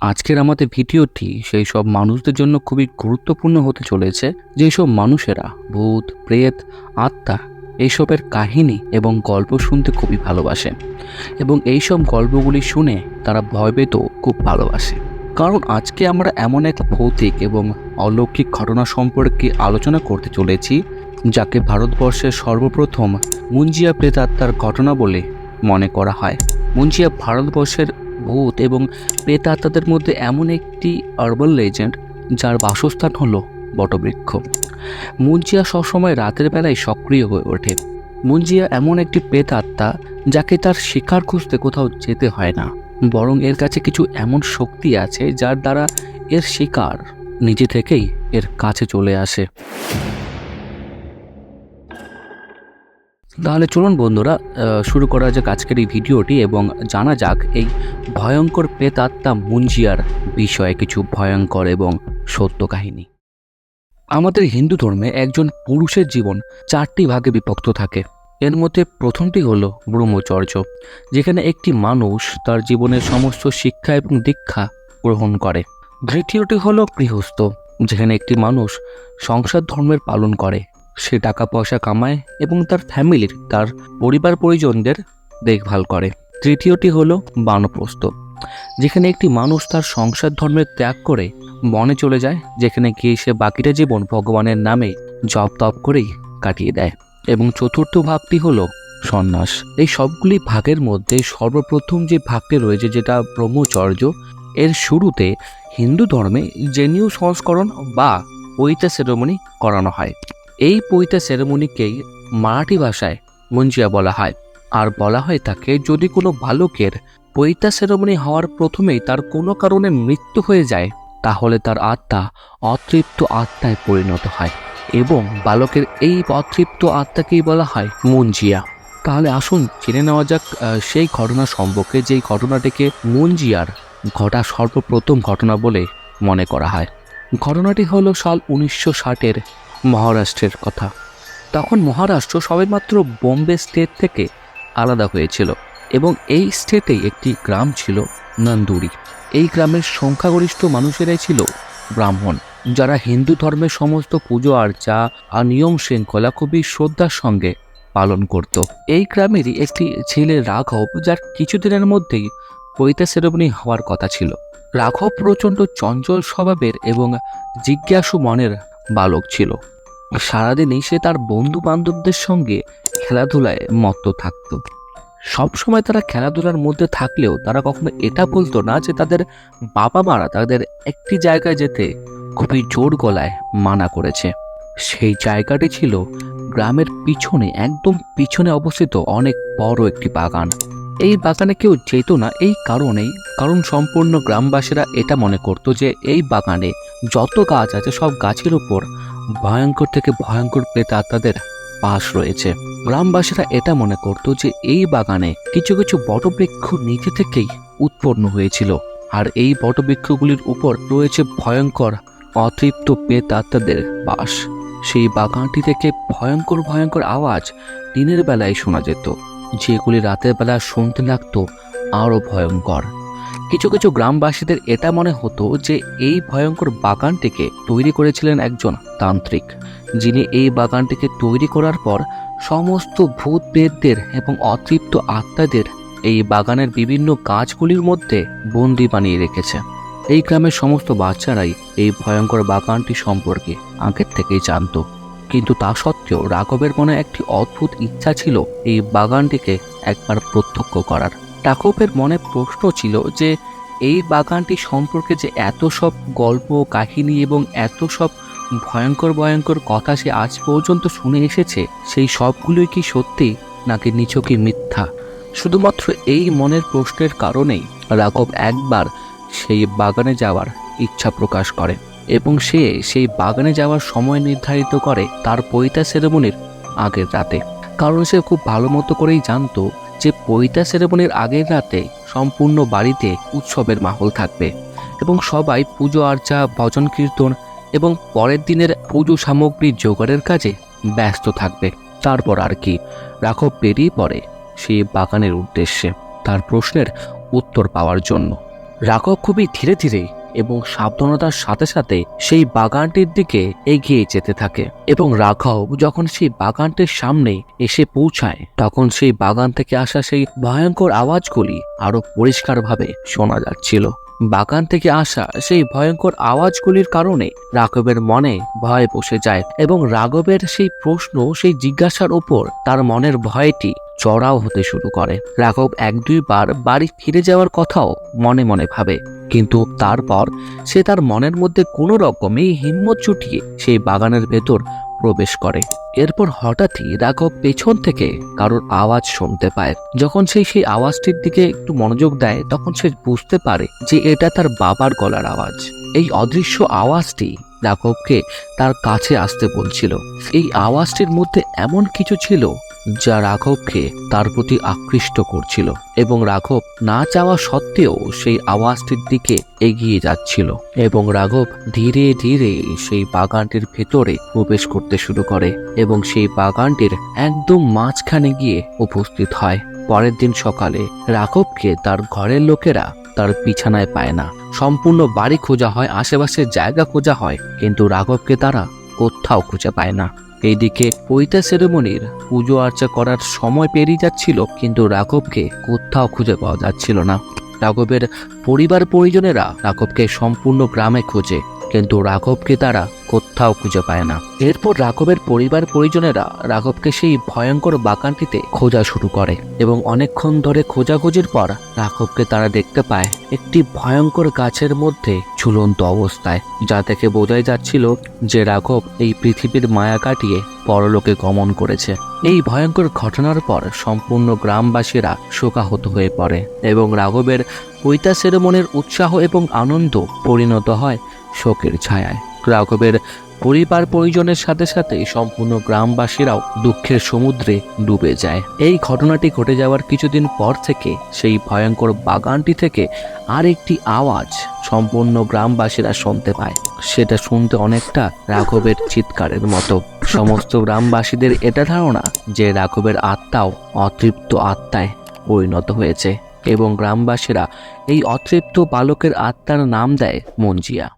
আজকের আমাদের ভিডিওটি সেই সব মানুষদের জন্য খুবই গুরুত্বপূর্ণ হতে চলেছে, যেই সব মানুষেরা ভূত, প্রেত, আত্মা এইসবের কাহিনী এবং গল্প শুনতে খুবই ভালোবাসে এবং এই সব গল্পগুলি শুনে তারা ভয় পেতেও খুব ভালোবাসে। কারণ আজকে আমরা এমন এক ভৌতিক এবং অলৌকিক ঘটনা সম্পর্কে আলোচনা করতে চলেছি, যাকে ভারতবর্ষের সর্বপ্রথম মুঞ্জিয়া প্রেতাত্মার ঘটনা বলে মনে করা হয়। মুঞ্জিয়া ভারতবর্ষের ভূত এবং প্রেতাত্মাদের মধ্যে এমন একটি আরবান লেজেন্ড যার বাসস্থান হলো বটবৃক্ষ। মুঞ্জিয়া সবসময় রাতের বেলায় সক্রিয় হয়ে ওঠে। মুঞ্জিয়া এমন একটি প্রেতাত্মা যাকে তার শিকার খুঁজতে কোথাও যেতে হয় না। বরং এর কাছে কিছু এমন শক্তি আছে যার দ্বারা এর শিকার নিজে থেকেই এর কাছে চলে আসে। তাহলে চলুন বন্ধুরা শুরু করা যাক আজকের এই ভিডিওটি এবং জানা যাক এই ভয়ঙ্কর প্রেতাত্মা মুঞ্জিয়ার বিষয়ে কিছু ভয়ঙ্কর এবং সত্য কাহিনী। আমাদের হিন্দু ধর্মে একজন পুরুষের জীবন চারটি ভাগে বিভক্ত থাকে। এর মধ্যে প্রথমটি হলো ব্রহ্মচর্য, যেখানে একটি মানুষ তার জীবনের সমস্ত শিক্ষা এবং দীক্ষা গ্রহণ করে। দ্বিতীয়টি হল গৃহস্থ, যেখানে একটি মানুষ সংসার ধর্মের পালন করে। সে টাকা পয়সা কামায় এবং তার ফ্যামিলির, তার পরিবার পরিজনদের দেখভাল করে। তৃতীয়টি হলো বানপ্রস্থ, যেখানে একটি মানুষ তার সংসার ধর্মের ত্যাগ করে বনে চলে যায়, যেখানে গিয়ে সে বাকিটা জীবন ভগবানের নামে জপ তপ করেই কাটিয়ে দেয়। এবং চতুর্থ ভাগটি হলো সন্ন্যাস। এই সবগুলি ভাগের মধ্যে সর্বপ্রথম যে ভাগটি রয়েছে, যেটা ব্রহ্মচর্য, এর শুরুতে হিন্দু ধর্মে জেনিউ সংস্করণ বা পৈতা সেরেমনি করানো হয়। এই পৈতা সেরেমনিকেই মারাঠি ভাষায় মুঞ্জিয়া বলা হয়। আর বলা হয় তাকে যদি কোনো বালকের পৈতা সেরেমনি হওয়ার প্রথমেই তার কোনো কারণে মৃত্যু হয়ে যায়, তাহলে তার আত্মা অতৃপ্ত আত্মায় পরিণত হয় এবং বালকের এই অতৃপ্ত আত্মাকেই বলা হয় মুঞ্জিয়া। তাহলে আসুন জেনে নেওয়া যাক সেই ঘটনা সম্পর্কে, যেই ঘটনাটিকে মুঞ্জিয়ার ঘটা সর্বপ্রথম ঘটনা বলে মনে করা হয়। ঘটনাটি হলো সাল উনিশশো ষাটের মহারাষ্ট্রের কথা। তখন মহারাষ্ট্র সবেমাত্র বোম্বে স্টেট থেকে আলাদা হয়েছিল এবং এই স্টেটেই একটি গ্রাম ছিল নন্দুরি। এই গ্রামের সংখ্যাগরিষ্ঠ মানুষেরাই ছিল ব্রাহ্মণ, যারা হিন্দু ধর্মের সমস্ত পুজো আর্চা আর নিয়ম শৃঙ্খলা খুবই শ্রদ্ধার সঙ্গে পালন করত। এই গ্রামেরই একটি ছেলে রাঘব, যার কিছুদিনের মধ্যেই পৈতা সেরেমনি হওয়ার কথা ছিল। রাঘব প্রচণ্ড চঞ্চল স্বভাবের এবং জিজ্ঞাসু মনের বালক ছিল। সারাদিনই সে তার বন্ধু বান্ধবদের সঙ্গে খেলাধুলায় মত্ত থাকত। সবসময় তারা খেলাধুলার মধ্যে থাকলেও তারা কখনো এটা বলতো না যে তাদের বাবা মারা তাদের একটি জায়গায় যেতে খুবই জোর গলায় মানা করেছে। সেই জায়গাটি ছিল গ্রামের পিছনে, একদম পিছনে অবস্থিত অনেক বড় একটি বাগান। এই বাগানে কেউ যেত না, এই কারণেই, কারণ সম্পূর্ণ গ্রামবাসীরা এটা মনে করত যে এই বাগানে যত গাছ আছে সব গাছের উপর ভয়ঙ্কর থেকে ভয়ঙ্কর প্রেতাত্মাদের পাশ রয়েছে। গ্রামবাসীরা এটা মনে করত যে এই বাগানে কিছু কিছু বটবৃক্ষ নিজে থেকেই উৎপন্ন হয়েছিল। আর এই বটবৃক্ষগুলির উপর রয়েছে ভয়ঙ্কর, অতৃপ্ত প্রেতাত্মাদের বাস। সেই বাগানটি থেকে ভয়ঙ্কর ভয়ঙ্কর আওয়াজ দিনের বেলায় শোনা যেত, যেগুলি রাতের বেলা শুনতে লাগতো আরও ভয়ঙ্কর। কিছু কিছু গ্রামবাসীদের এটা মনে হতো যে এই ভয়ঙ্কর বাগানটিকে তৈরি করেছিলেন একজন তান্ত্রিক, যিনি এই বাগানটিকে তৈরি করার পর সমস্ত ভূত প্রেতদের এবং অতৃপ্ত আত্মাদের এই বাগানের বিভিন্ন গাছগুলির মধ্যে বন্দি বানিয়ে রেখেছে। এই গ্রামের সমস্ত বাচ্চারাই এই ভয়ঙ্কর বাগানটি সম্পর্কে আগের থেকেই জানতো। কিন্তু তা সত্ত্বেও রাঘবের মনে একটি অদ্ভুত ইচ্ছা ছিল এই বাগানটিকে একবার প্রত্যক্ষ করার। রাঘবের মনে প্রশ্ন ছিল যে, এই বাগানটি সম্পর্কে যে এত সব গল্প, কাহিনী এবং এত সব ভয়ঙ্কর ভয়ঙ্কর কথা সে আজ পর্যন্ত শুনে এসেছে, সেই সবগুলোই কি সত্যি নাকি নিছকই মিথ্যা? শুধুমাত্র এই মনের প্রশ্নের কারণেই রাঘব একবার সেই বাগানে যাওয়ার ইচ্ছা প্রকাশ করে এবং সে সেই বাগানে যাওয়ার সময় নির্ধারিত করে তার পৈতা সেরেমনির আগের রাতে। কারণ সে খুব ভালো মতো করেই জানতো যে পৈতা সেরেমনির আগের রাতে সম্পূর্ণ বাড়িতে উৎসবের মাহল থাকবে এবং সবাই পুজো আর্চা, ভজন কীর্তন এবং পরের দিনের পুজো সামগ্রী জোগাড়ের কাজে ব্যস্ত থাকবে। তারপর আর কি, রাঘব বেরিয়ে পড়ে সে বাগানের উদ্দেশ্যে, তার প্রশ্নের উত্তর পাওয়ার জন্য। রাঘব খুবই ধীরে ধীরে এবং সাবধানতার সাথে সাথে সেই বাগানটির দিকে এগিয়ে যেতে থাকে। এবং রাঘব যখন সেই বাগানটির সামনে এসে পৌঁছায়, তখন সেই বাগান থেকে আসা সেই ভয়ঙ্কর আওয়াজগুলি আরও পরিষ্কারভাবে শোনা যাচ্ছিল। বাগান থেকে আসা সেই ভয়ঙ্কর আওয়াজগুলির কারণে রাঘবের মনে ভয় বসে যায় এবং রাঘবের সেই প্রশ্ন, সেই জিজ্ঞাসার উপর তার মনের ভয়টি চড়াও হতে শুরু করে। রাঘব এক দুইবার বাড়ি ফিরে যাওয়ার কথাও মনে মনে ভাবে। কিন্তু তারপর সে তার মনের মধ্যে কোনো রকমই হিম্মত জুটিয়ে সেই বাগানের ভেতর প্রবেশ করে। এরপর হঠাৎই রাঘব পেছন থেকে কারোর আওয়াজ শুনতে পায়। যখন সে সেই আওয়াজটির দিকে একটু মনোযোগ দেয়, তখন সে বুঝতে পারে যে এটা তার বাবার গলার আওয়াজ। এই অদৃশ্য আওয়াজটি রাঘবকে তার কাছে আসতে বলছিল। এই আওয়াজটির মধ্যে এমন কিছু ছিল যা রাঘবকে তার প্রতি আকৃষ্ট করছিল এবং রাঘব না চাওয়া সত্ত্বেও সেই আওয়াজটির দিকে এগিয়ে যাচ্ছিল এবং রাঘব ধীরে ধীরে সেই বাগানটির ভেতরে প্রবেশ করতে শুরু করে এবং সেই বাগানটির একদম মাঝখানে গিয়ে উপস্থিত হয়। পরের দিন সকালে রাঘবকে তার ঘরের লোকেরা তার বিছানায় পায় না। সম্পূর্ণ বাড়ি খোঁজা হয়, আশেপাশের জায়গা খোঁজা হয়, কিন্তু রাঘবকে তারা কোথাও খুঁজে পায় না। এইদিকে পৈতা সেরেমনির পুজো আর্চা করার সময় পেরিয়ে যাচ্ছিল, কিন্তু রাঘবকে কোথাও খুঁজে পাওয়া যাচ্ছিল না। রাঘবের পরিবার পরিজনেরা রাঘবকে সম্পূর্ণ গ্রামে খোঁজে। কিন্তু রাঘবকে তারা কোথাও খুঁজে পায় না। এরপর রাঘবের পরিবার পরিজনেরা রাঘবকে সেই ভয়ঙ্কর বাগানটিতে খোঁজা শুরু করে এবং অনেকক্ষণ ধরে খোঁজাখুঁজির পর রাঘবকে তারা দেখতে পায় একটি ভয়ঙ্কর গাছের মধ্যে ঝুলন্ত অবস্থায়, যা থেকে বোঝাই যাচ্ছিল যে রাঘব এই পৃথিবীর মায়া কাটিয়ে পরলোকে গমন করেছে। এই ভয়ঙ্কর ঘটনার পর সম্পূর্ণ গ্রামবাসীরা শোকাহত হয়ে পড়ে এবং রাঘবের পৈতা সেরেমনির উৎসাহ এবং আনন্দ পরিণত হয় শোকের ছায়ায়। রাঘবের পরিবার পরিজনের সাথে সাথে সম্পূর্ণ গ্রামবাসীরাও দুঃখের সমুদ্রে ডুবে যায়। এই ঘটনাটি ঘটে যাওয়ার কিছুদিন পর থেকে সেই ভয়ঙ্কর বাগানটি থেকে আর একটি আওয়াজ সম্পূর্ণ গ্রামবাসীরা শুনতে পায়। সেটা শুনতে অনেকটা রাঘবের চিৎকারের মতো। সমস্ত গ্রামবাসীদের এটা ধারণা যে রাঘবের আত্মাও অতৃপ্ত আত্মায় পরিণত হয়েছে এবং গ্রামবাসীরা এই অতৃপ্ত বালকের আত্মার নাম দেয় মঞ্জিয়া।